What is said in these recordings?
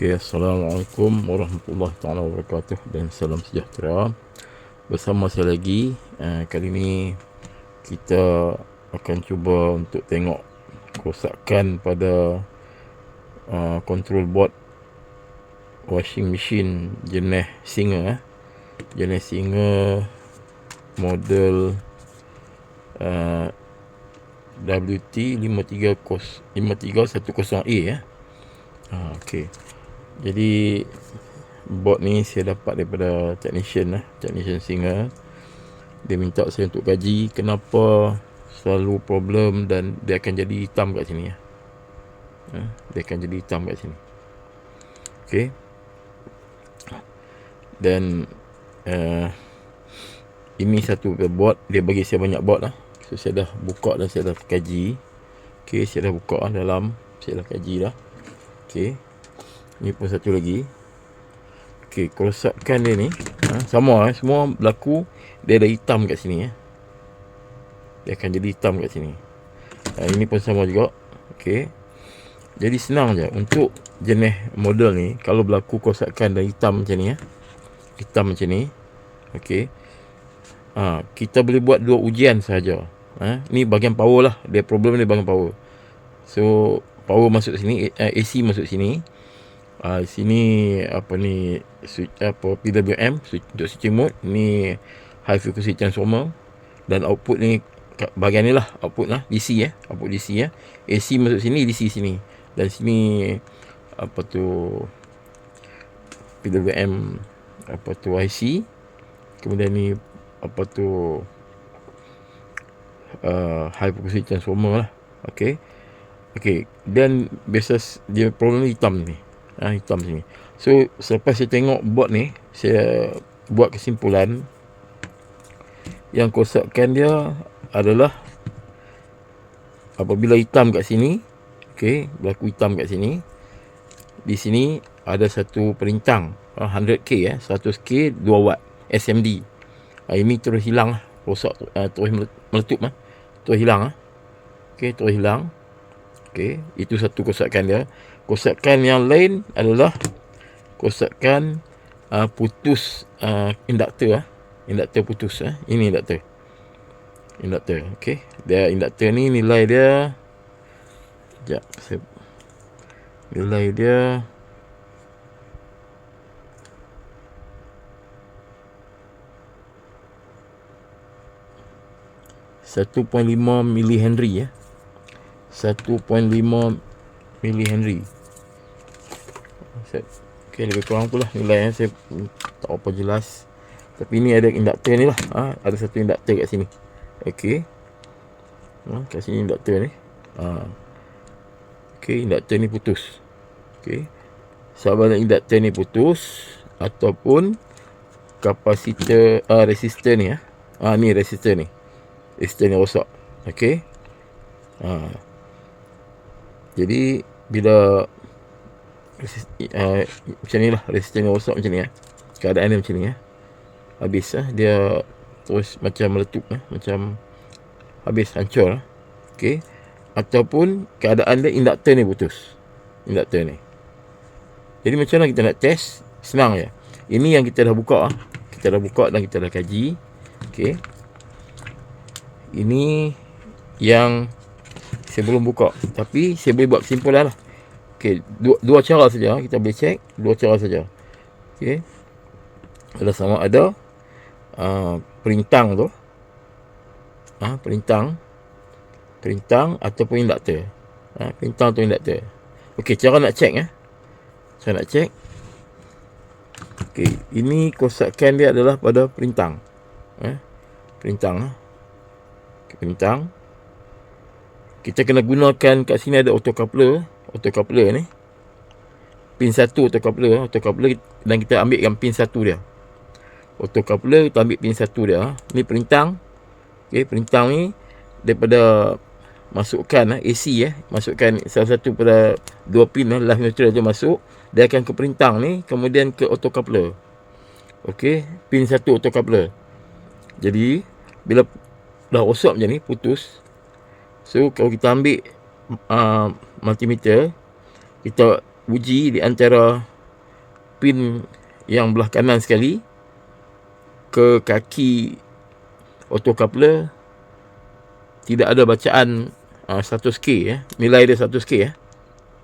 Okay, Assalamualaikum warahmatullahi taala wabarakatuh dan salam sejahtera. Bersama saya lagi, uh, kali ini kita akan cuba untuk tengok kerosakan pada uh, control board washing machine jenis Singer eh. Jenis Singer model uh, WT 5310A ya. Ha, okey. Jadi bot ni saya dapat daripada technician lah, technician Singer. Dia minta saya untuk kaji kenapa selalu problem dan dia akan jadi hitam kat sini ya. Ha, dia akan jadi hitam kat sini. Okey. Dan uh, ini satu bot dia bagi saya banyak bot lah. So saya dah buka dan saya dah kaji. Okey, saya dah buka lah dalam. Saya dah kaji dah. Okey. Ni pun satu lagi. Okey, kerosakan dia ni ha, sama eh, semua berlaku dia ada hitam kat sini ya. Dia akan jadi hitam kat sini. Ha, ini pun sama juga. Okey. Jadi senang je untuk jenis model ni kalau berlaku kerosakan dan hitam macam ni ya. Hitam macam ni. Okey. Ha, kita boleh buat dua ujian saja. Ha? Ni bahagian power lah. Dia problem ni bahagian power. So, power masuk sini, eh, AC masuk sini. Uh, sini apa ni switch apa PWM switch, untuk switching mode. Ni high frequency transformer. Dan output ni bahagian ni lah output lah DC ya. Output DC ya. AC masuk sini DC sini. Dan sini apa tu PWM apa tu IC kemudian ni apa tu uh, high frequency transformer lah. Okey. Okey. Dan biasa dia problem hitam ni ha, hitam sini so selepas saya tengok board ni saya buat kesimpulan. Yang kerosakan dia adalah apabila hitam kat sini okey berlaku hitam kat sini di sini ada satu perintang 100k ya 100k 2 watt SMD ha, ini terus hilang lah rosak terus meletup ah terus hilang ah. Okey terus hilang okey itu satu kerosakan dia. Kerosakan yang lain adalah kerosakan uh, putus uh, induktor ah. Induktor putus ah. Ini induktor. Induktor okey. Dia induktor ni nilai dia jap saya nilai dia 1.5 mili ya. 1.5 mili Henry. Okey, lebih kurang itulah nilai yang saya tak apa jelas. Tapi ni ada induktor ni lah. Ha, ada satu induktor kat sini. Okey. Ha, kat sini induktor ni. Ha. Okey, induktor ni putus. Okey. Sama ada induktor ni putus ataupun kapasitor uh, resistor ni ya. Ha, ni resistor ni resistor yang rosak. Okey. Ha. Jadi bila uh, macam ni lah resistor yang rosak macam ni ya. Keadaan dia macam ni ya. Habis lah dia terus macam meletup ya. macam habis hancur lah. Okey. Ataupun keadaan dia induktor ni putus. Induktor ni. Jadi macam mana kita nak test? Senang je. Ini yang kita dah buka. Kita dah buka dan kita dah kaji. Okey ini yang saya belum buka. Tapi saya boleh buat kesimpulan lah. Okay, dua, dua cara saja kita boleh check dua cara saja. Okay. ada sama ada uh, perintang tu. Uh, perintang. Perintang ataupun induktor. Uh, perintang atau induktor. Ok cara nak check eh. Saya nak check. Ok ini kosakan dia adalah pada perintang. Eh, perintang eh. Bintang kita kena gunakan kat sini ada auto coupler. Auto coupler ni. Pin satu auto coupler. Auto coupler dan kita ambilkan pin satu dia. Auto coupler kita ambil pin satu dia. Ni perintang. Okey perintang ni daripada masukkan eh, AC eh. Masukkan salah satu pada dua pin eh, live neutral dia masuk. Dia akan ke perintang ni kemudian ke auto coupler. Okey pin satu auto coupler. Jadi bila dah rosak macam ni putus so kalau kita ambil uh, multimeter kita uji di antara pin yang belah kanan sekali ke kaki autocoupler tidak ada bacaan uh, 100k ya. Nilai dia 100k ya.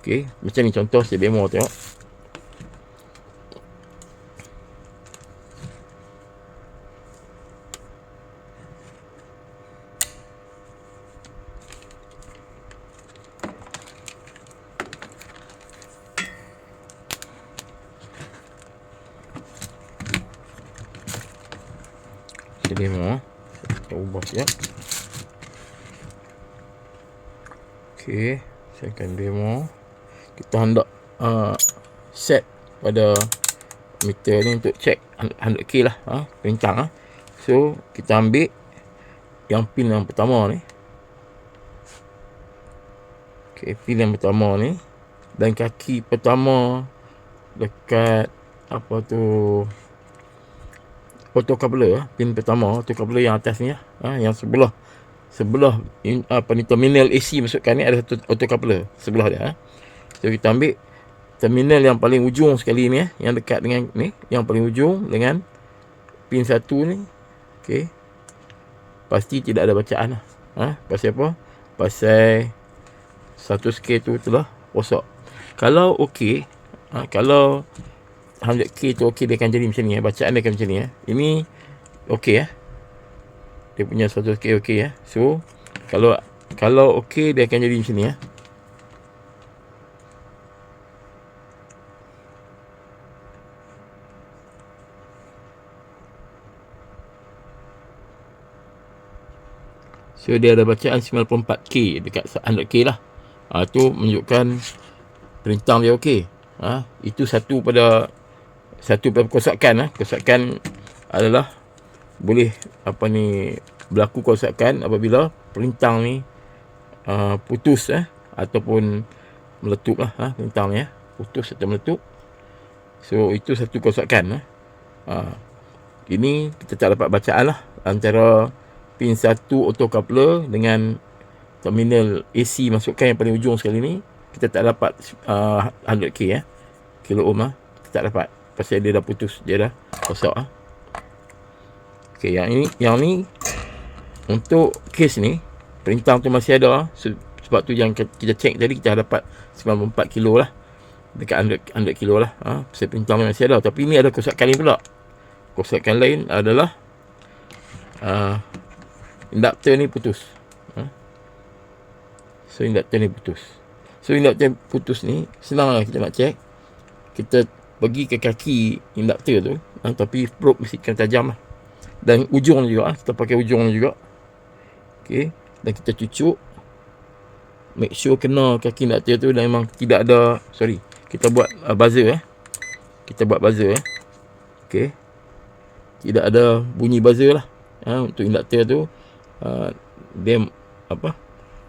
Okey, macam ni contoh saya demo tengok. Demo. Kita ubah sekejap. Okey, saya akan demo. Kita hendak uh, set pada meter ni untuk check 100k lah, ha, perintang ah. So, kita ambil yang pin yang pertama ni. Okey, pin yang pertama ni dan kaki pertama dekat apa tu autocoupler pin pertama autocoupler yang atas ni lah, ha, yang sebelah sebelah in, apa ni terminal AC masukkan ni ada satu autocoupler sebelah dia eh. So kita ambil terminal yang paling ujung sekali ni eh, yang dekat dengan ni, yang paling ujung dengan pin satu ni. Okey. Pasti tidak ada bacaan lah. Ha? Pasal apa? Pasal satu k tu telah rosak. Kalau okey, ha, kalau 100k tu okey dia akan jadi macam ni eh. Bacaan dia akan macam ni eh. Ini okey eh dia punya 100k okey ya. So kalau kalau okey dia akan jadi macam ni ya. So dia ada bacaan 94k dekat 100k lah. Ha, tu menunjukkan perintah dia okey. Ha, itu satu pada satu pada kerosakan lah. Kerosakan adalah boleh apa ni berlaku kerosakan apabila perintang ni uh, putus eh ataupun meletup lah ha, perintang ni eh putus atau meletup. So itu satu kerosakan eh. Uh, ini kita tak dapat bacaan lah antara pin satu autocoupler dengan terminal AC masukkan yang paling ujung sekali ni. Kita tak dapat uh, 100k eh kilo ohm lah kita tak dapat pasal dia dah putus dia dah rosak ah. Okey, yang ini yang ni untuk kes ni perintah tu masih ada sebab tu yang kita check tadi kita dapat 94 kilo lah dekat 100, 100 kilo lah ha? pasal perintah ni masih ada tapi ni ada kerosakan lain pula kerosakan lain adalah uh, induktor ni putus ha? so induktor ni putus so induktor putus ni senang lah kita nak check kita pergi ke kaki induktor tu ha? tapi probe mesti kena tajam lah. Dan ujung juga ah, kita pakai ujung juga. Okey dan kita cucuk. Make sure kena kaki induktor tu dan memang tidak ada sorry kita buat uh, buzzer eh. Kita buat buzzer eh. Okey. Tidak ada bunyi buzzer lah ha, untuk induktor tu. Uh, dia apa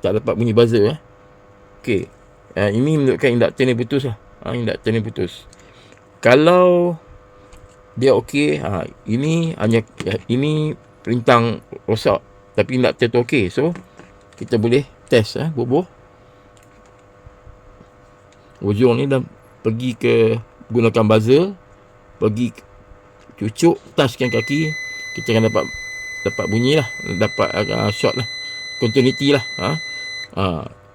tak dapat bunyi buzzer eh. Okey. Uh, ini menunjukkan induktor ni putus lah. Ha, induktor ni putus kalau dia okey ha ini hanya ini perintang rosak tapi nak tu okey so kita boleh test eh bubuh ujung ni dah pergi ke gunakan buzzer pergi cucuk touchkan kaki kita akan dapat dapat bunyi lah dapat uh, shot lah continuity lah ha? Ha,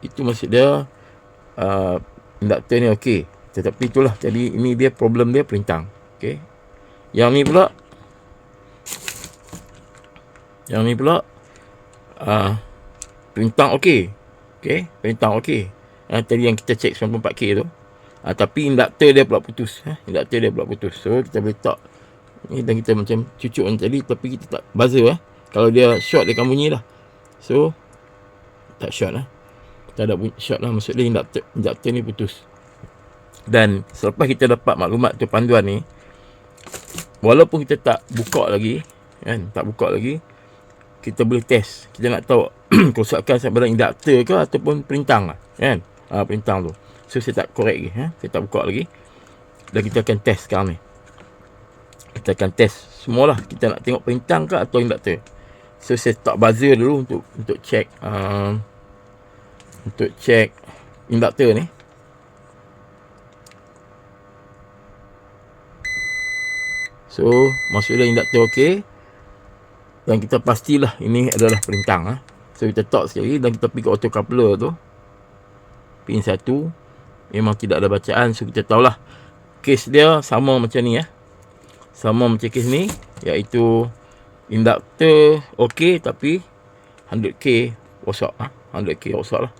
itu maksud dia uh, induktor ni okey tetapi itulah jadi ini dia problem dia perintang. Okey. Yang ni pula Yang ni pula uh, Perintang okey. Okey Perintang okey. Uh, Tadi yang kita cek 94k tu. Uh, Tapi induktor dia pula putus uh, Induktor dia pula putus. So kita boleh tak Ni dan kita macam cucuk ni tadi Tapi kita tak buzzer eh. Kalau dia short dia akan bunyi lah So Tak short lah. Tak ada bunyi short lah. Maksud dia induktor, induktor ni putus Dan selepas kita dapat maklumat tu panduan ni walaupun kita tak buka lagi kan tak buka lagi kita boleh test. Kita nak tahu kerosakan sebenarnya induktor ke ataupun perintang lah kan? Ha, perintang tu. So saya tak korek lagi ha? saya tak buka lagi. Dan kita akan test sekarang ni. Kita akan test semualah. Kita nak tengok perintang ke atau induktor so saya tak buzzer dulu untuk untuk check uh, untuk check induktor ni So maksudnya induktor okey. Dan kita pastilah ini adalah perintang ha. So kita torque sekali dan kita pergi ke auto coupler tu. Pin 1 memang tidak ada bacaan so kita tahulah case dia sama macam ni ya. Sama macam case ni iaitu induktor okey tapi 100k rosak ah ha? 100k rosak lah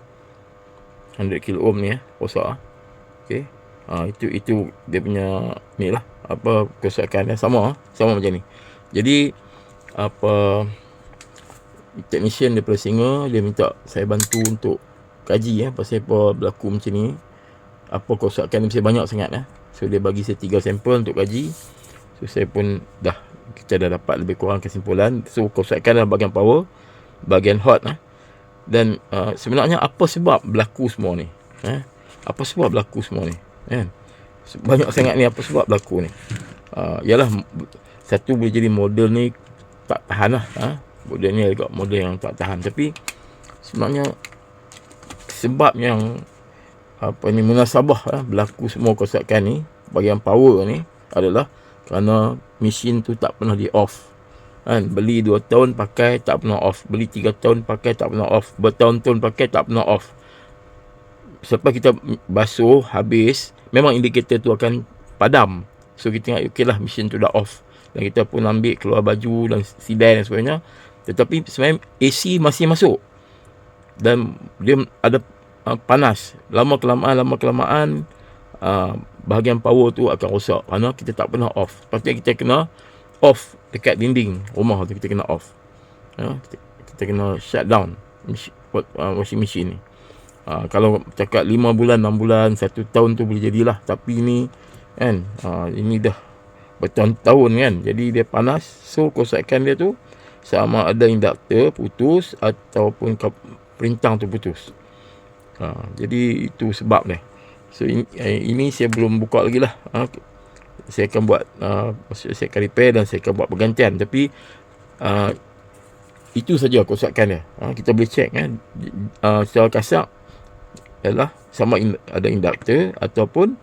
100 kilo ohm ni ya rosak ah okey ha, itu itu dia punya ni lah apa kerosakan dia sama sama macam ni jadi apa technician daripada Singa dia minta saya bantu untuk kaji ya pasal apa berlaku macam ni apa kerosakan mesti banyak sangat ya so dia bagi saya tiga sampel untuk kaji so saya pun dah kita dah dapat lebih kurang kesimpulan so kerosakan dalam bahagian power bahagian hot eh. dan uh, sebenarnya apa sebab berlaku semua ni eh? apa sebab berlaku semua ni eh? Banyak sangat ni apa sebab berlaku ni. Uh, ialah satu boleh jadi model ni tak tahan lah eh? model ni juga model yang tak tahan. Tapi sebenarnya sebab yang apa ni munasabah eh? berlaku semua kerosakan ni bahagian power ni adalah kerana mesin tu tak pernah di off. Kan beli 2 tahun pakai tak pernah off. Beli 3 tahun pakai tak pernah off. Bertahun-tahun pakai tak pernah off. Selepas kita basuh habis memang indikator tu akan padam. So kita tengok okey lah mesin tu dah off. Dan kita pun ambil keluar baju dan sidai dan sebagainya. Tetapi sebenarnya AC masih masuk. Dan dia ada uh, panas. Lama kelamaan lama kelamaan uh, bahagian power tu akan rosak. Kerana kita tak pernah off. Pasti kita kena off dekat dinding rumah tu kita kena off. Ya, kita, kita kena shut down uh, washing machine ni uh, kalau cakap 5 bulan 6 bulan 1 tahun tu boleh jadilah. Tapi ni kan uh, ini dah bertahun-tahun kan. Jadi dia panas so kerosakan dia tu sama ada induktor putus ataupun perintang tu putus. Uh, jadi itu sebab ni so ini, eh, ini saya belum buka lagi lah. Uh, saya akan buat uh, saya akan repair dan saya akan buat pergantian. Tapi uh, itu saja kerosakan dia. Uh, kita boleh check kan. Uh, secara kasar ialah sama ada induktor ataupun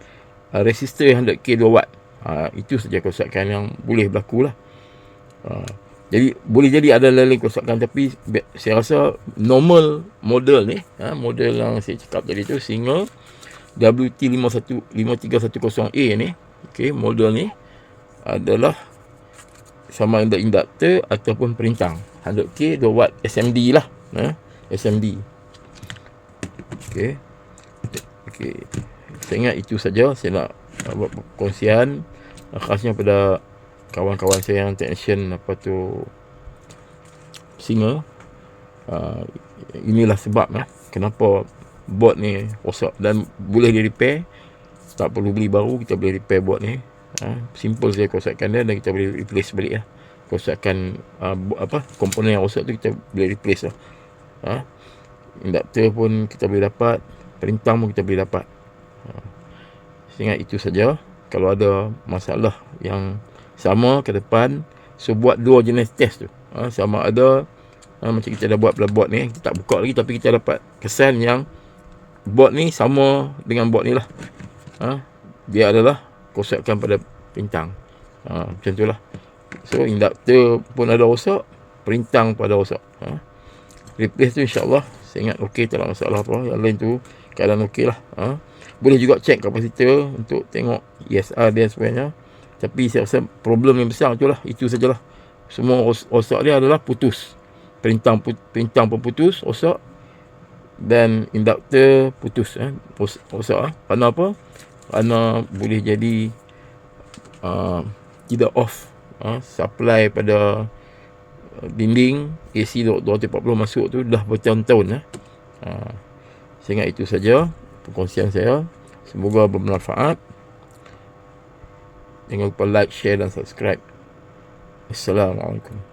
uh, resistor 100k 2 watt uh, itu saja kerosakan yang boleh berlaku lah uh, jadi boleh jadi ada lain kerosakan tapi saya rasa normal model ni uh, model yang saya cakap tadi tu single WT5310A ni Okey, model ni adalah sama ada induktor ataupun perintang. 100K 2 watt SMD lah. Eh? SMD. Okey. Okey. Saya ingat itu saja. Saya nak buat perkongsian. Khasnya pada kawan-kawan saya yang technician apa tu singer. Uh, inilah sebab eh, kenapa board ni rosak dan boleh di repair tak perlu beli baru kita boleh repair buat ni. Ha, simple saja kerosakan dia dan kita boleh replace balik lah kerosakan uh, apa komponen yang rosak tu kita boleh replace lah ha, induktor pun kita boleh dapat perintang pun kita boleh dapat ha, sehingga itu saja kalau ada masalah yang sama ke depan so buat dua jenis test tu ha, sama ada ha, macam kita dah buat pada board ni kita tak buka lagi tapi kita dapat kesan yang board ni sama dengan board ni lah ha, dia adalah kerosakan pada perintang. Ha, macam itulah. So induktor pun ada rosak, perintang pun ada rosak. Ha. Replace tu insya-Allah saya ingat okey tak ada masalah apa. Yang lain tu keadaan okey lah. Ha. Boleh juga check kapasitor untuk tengok ESR dia sebenarnya. Tapi saya rasa problem yang besar itulah, itu sajalah. Semua rosak dia adalah putus. Perintang perintang pun putus, rosak dan induktor putus eh rosak ah. Kerana apa? Kerana boleh jadi uh, tidak off uh, supply pada dinding AC 240 masuk tu dah bertahun-tahun eh. Uh, saya ingat itu saja perkongsian saya. Semoga bermanfaat. Jangan lupa like, share dan subscribe. Assalamualaikum.